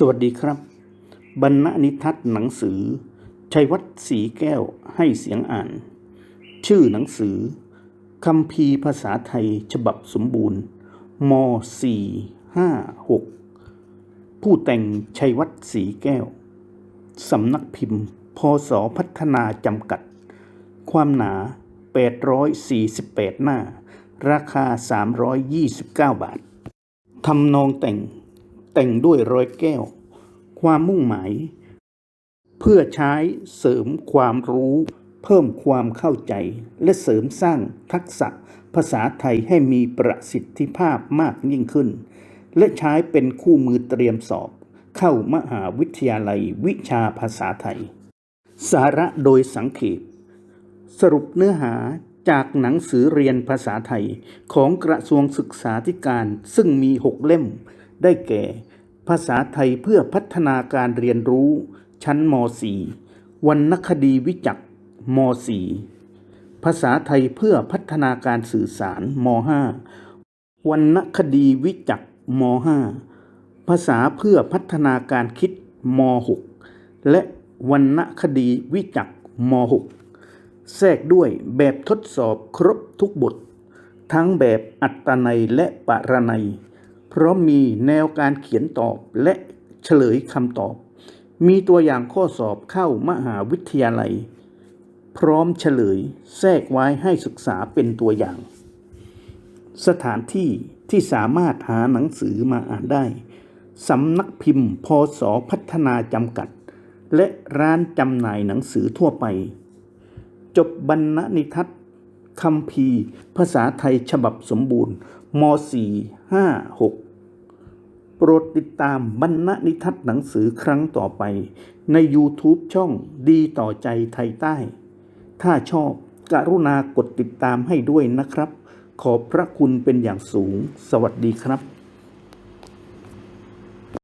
สวัสดีครับ บรรณนิทัศน์หนังสือ ชัยวัฒน์ศรีแก้วให้เสียงอ่าน ชื่อหนังสือคำพีภาษาไทยฉบับสมบูรณ์ม 456 ผู้แต่งชัยวัฒน์ศรีแก้ว สำนักพิมพ์ พศพัฒนาจำกัด ความหนา 848 หน้า ราคา 329 บาททำนองแต่ง แต่งด้วยรอยแก้ว ความมุ่งหมาย เพื่อใช้เสริมความรู้ เพิ่มความเข้าใจ และเสริมสร้างทักษะภาษาไทยให้มีประสิทธิภาพมากยิ่งขึ้น และใช้เป็นคู่มือเตรียมสอบ เข้ามหาวิทยาลัยวิชาภาษาไทย สาระโดยสังเขปสรุปเนื้อหาจากหนังสือเรียนภาษาไทยของกระทรวงศึกษาธิการซึ่งมีหกเล่ม ได้แก่ ภาษาไทยเพื่อพัฒนาการเรียนรู้ ชั้นม .4 วรรณคดีวิจักม .4 ภาษาไทยเพื่อพัฒนาการสื่อสารม .5 วรรณคดีวิจักม .5 ภาษาเพื่อพัฒนาการคิดม .6 และวรรณคดีวิจักม .6 แทรกด้วยแบบทดสอบครบทุกบท ทั้งแบบอัตนัยและปรนัย เพราะมีแนวการเขียนตอบและเฉลยคำตอบ มีตัวอย่างข้อสอบเข้ามหาวิทยาลัย พร้อมเฉลยแทรกไว้ให้ศึกษาเป็นตัวอย่าง สถานที่ที่สามารถหาหนังสือมาอ่านได้สำนักพิมพ์พศพัฒนาจำกัด และร้านจำหน่ายหนังสือทั่วไป จบบรรณนิทัศน์คำพีภาษาไทยฉบับสมบูรณ์ ม 456 โปรดติดตามบรรณนิทัศน์หนังสือครั้งต่อไป ใน YouTube ช่องดีต่อใจไทยใต้ ถ้าชอบกรุณากดติดตามให้ด้วยนะครับ ขอบพระคุณเป็นอย่างสูง สวัสดีครับ